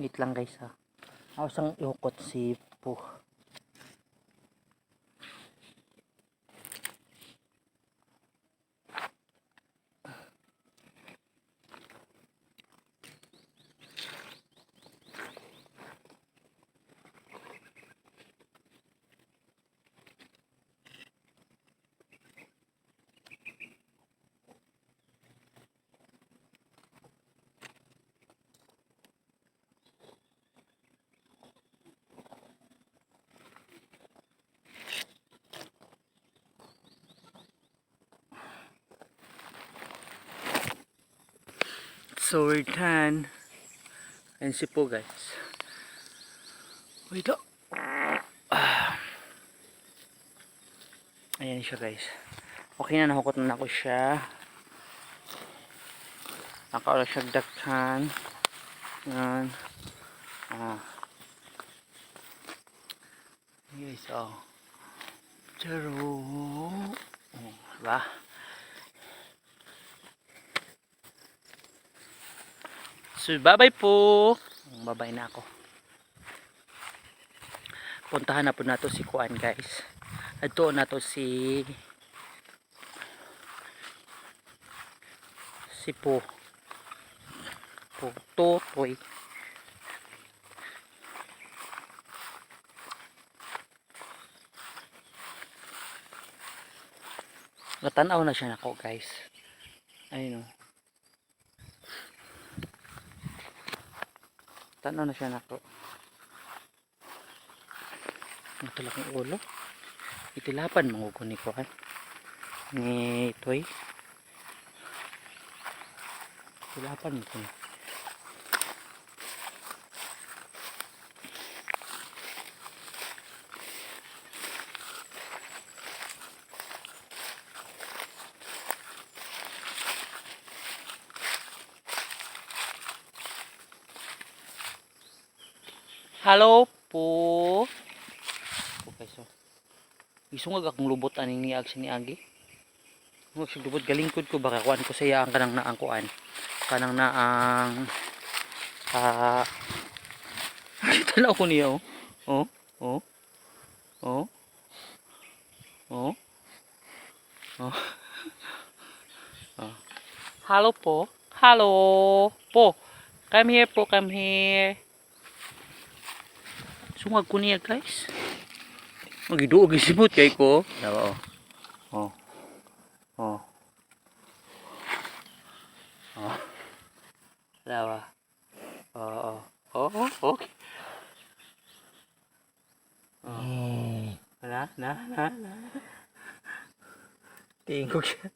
Wait lang guys ha. Ako sang iukot si Po. So we're done. And si guys. Wait up. Ah. Ayan siya guys. Okay na nahukot na ako siya. Nakaula siya dakhan. Yan. Ah. Yes, oh. Charo. Oh, diba? So, bye-bye po. Bye-bye na ako. Puntahan na po nato si Kuan, guys. Ito na to si si Po. Po Totoy. Natanaw na siya nako, guys. Ayun oh. Tanaw na siya nako. Ang talagang ulo. Itilapan mo ko ni Kuan. Ni Toy. Itilapan mo ko. Hello po. Okay, so. Isungag akong lubot aning niag si niagi. Mo si lubot galingkod ko baka kuan ko saya ang kanang naang kuan. Kanang naang ah Tanaw ko niya oh. Oh, oh. Oh. Oh. Oh. oh. Hello po. Hello po. Come here po, come here. Sungag ko niya guys. Magiduog isibot kay ko. Dawa oh. Oh. Oh. Oh. Dawa. Oh, oh. Oh, oh, okay. Oh. Na, na, na, na. Tingog siya.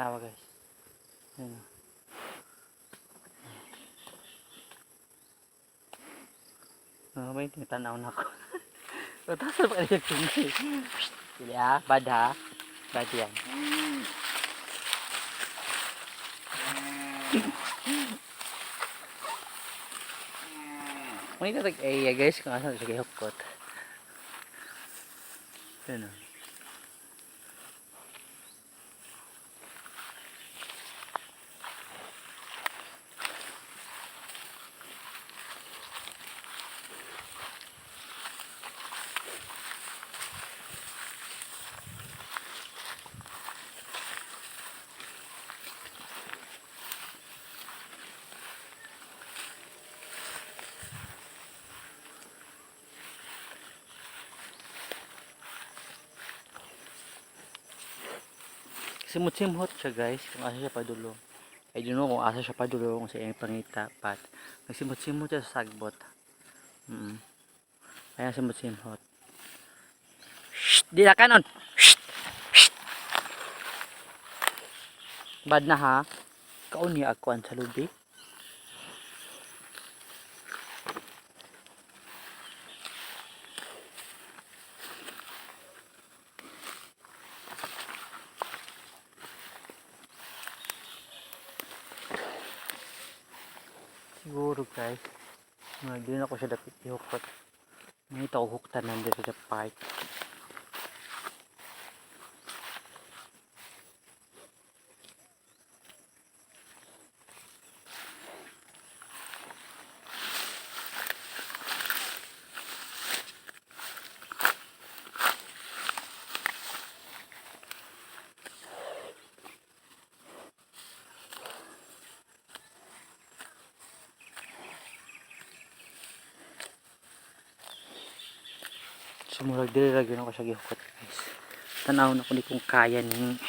Tarawa guys. Ayun. Oh, may tinatanaw na ako. Tapos na pa kayo tingin. Sili ah, bad ha. Bad yan. May tatag area guys kung asan siya kayo hukot. Ayun oh. Simut-simut siya guys kung asa siya padulo. I don't know kung asa siya padulo kung sa iyang pangita pat. Nagsimut-simut siya sa sagbot. Mm. Kaya simut-simut. Shh! Di na kanon! Shh! Shh! Bad na ha. Kaon niya ako sa lubi. Siguro guys. Na ko siya dapat ihukot. May ito huktan nandito sa park. Sumurag dili lagi na ko siya gihukot guys. Tanaw na ko ni kung kaya ni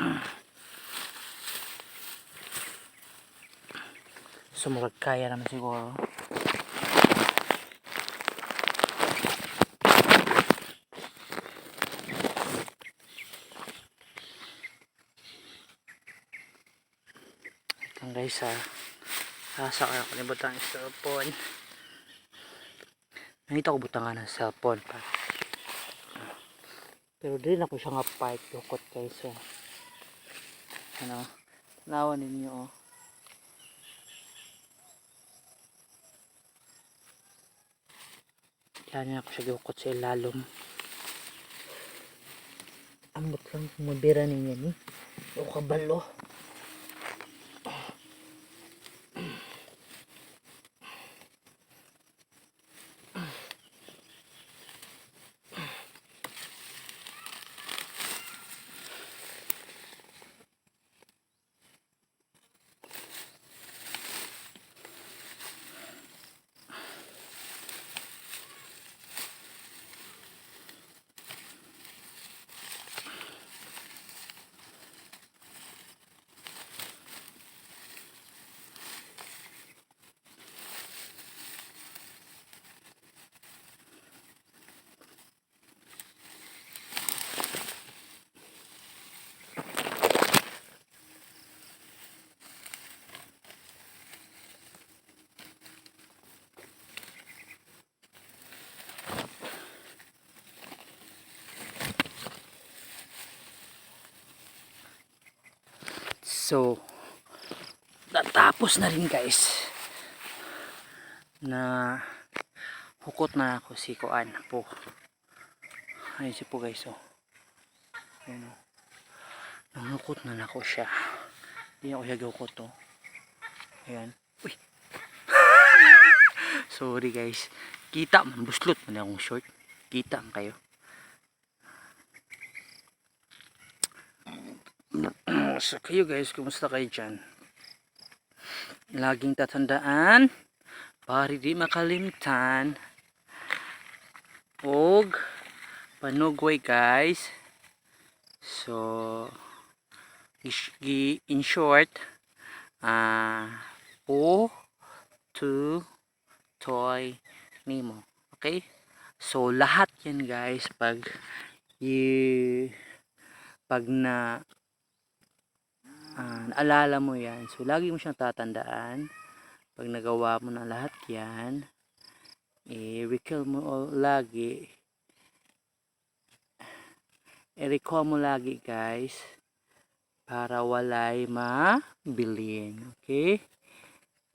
Sumurag kaya naman siguro. Guys ha. Sasa kaya ko ni butang cellphone. Nakita ko butangan ng cellphone pa. Pero din ako siya nga park dukot guys. So, ano, tanawan ninyo oh. Niya ako siya dukot sa ilalom. Ambot lang kung mabira ninyo ni. O kabalo. So, natapos na rin guys na hukot na ako si Kuan po. Ayun si po guys oh. Ayun oh. Nanghukot na na ako siya. Hindi ako siya gukot oh. Ayan. Uy. Sorry guys. Kita man buslot man akong short. Kita man kayo. So kayo guys, kumusta kayo dyan? Laging tatandaan para di makalimtan og panugway guys. So in short ah po to toy nimo. Okay? So lahat yan guys pag i pag na ah, naalala mo yan. So, lagi mo siyang tatandaan. Pag nagawa mo na lahat yan, i-recall mo o- lagi. I-recall mo lagi, guys. Para walay mabilin. Okay?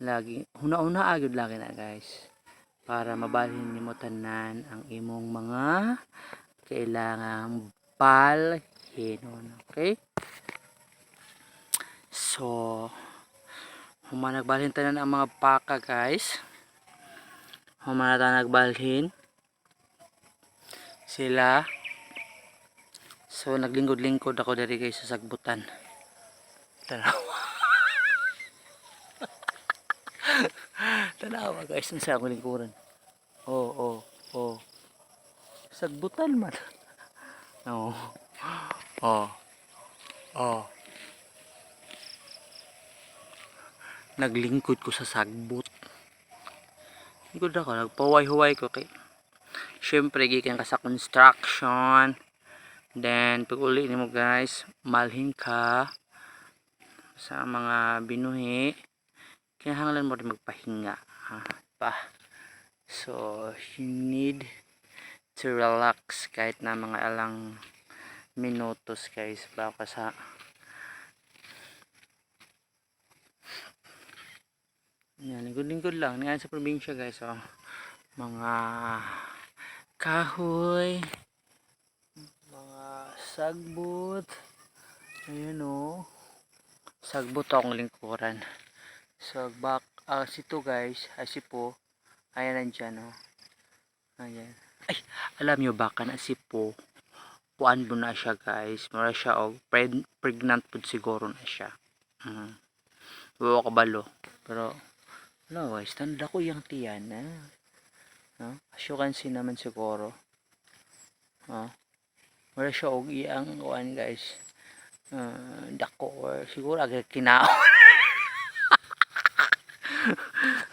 Lagi, huna-una agad lagi na, guys. Para mabalhin mo tanan ang imong mga kailangang balhinon. Okay? So, humana nagbalhin tayo ang mga paka guys. Humana nagbalhin. Sila. So, naglingkod-lingkod ako dari guys sa sagbutan. Tanawa. Tanawa guys, nasa ako lingkuran. Oh, oh, oh. Sagbutan man. Oo. Oh. Oh. Naglingkod ko sa sagbot. Lingkod ako, nagpaway-huway ko kay Siyempre, gikan ka sa construction. Then, pag uli mo guys, malhin ka sa mga binuhi. Kinahanglan mo rin magpahinga. Ha? Pa. So, you need to relax kahit na mga alang minutos guys baka sa lingkod-lingkod lang. Ngayon sa probinsya guys, oh. Mga kahoy, mga sagbot, ayun oh. Sagbot akong lingkuran. So, back, ah, sito guys, ay si po, ayan nandyan oh. Ayan. Ay, alam nyo baka na si po, puan mo na siya guys. Mura siya preg- pregnant po siguro na siya. Mm. Bawa ka balo. Pero, wala guys, tanda ko yung tiyan na. No? As you can see naman siguro. Oh. Mura siya og iyang kuan guys. Uh, dako or siguro agad kinaon.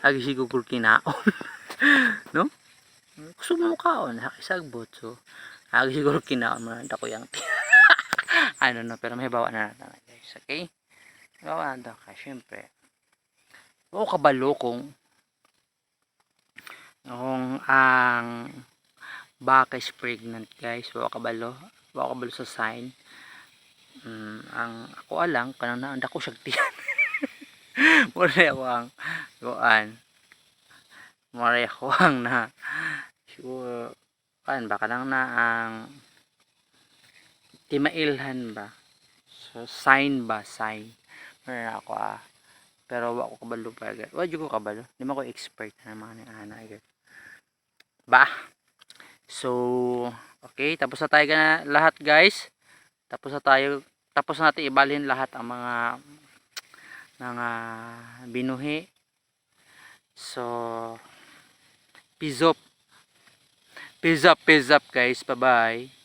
Agi siguro kinaon. no? Gusto mo kaon, hakisagbot. So, agi siguro kinaon mo dako yung ano no, pero may bawa na natin guys. Okay? Bawa na daw ka, syempre. Oo kabalo kung kung ang baka is pregnant guys. Oo kabalo. Oo kabalo sa sign. Mm, ang ako alang kanang naanda ko siya tiyan. Mura ako ang kuan. Mura ako ang na sure kan baka lang na ang timailhan ba so sign ba sign meron ako ah pero wa ko kabalo pa agad. Wa ko kabalo. Di man ko expert na mga ni ana agad. Ba? So okay. Tapos na tayo na lahat guys. Tapos na tayo tapos na natin ibalhin lahat ang mga mga binuhi. So up. Peace up guys. Bye bye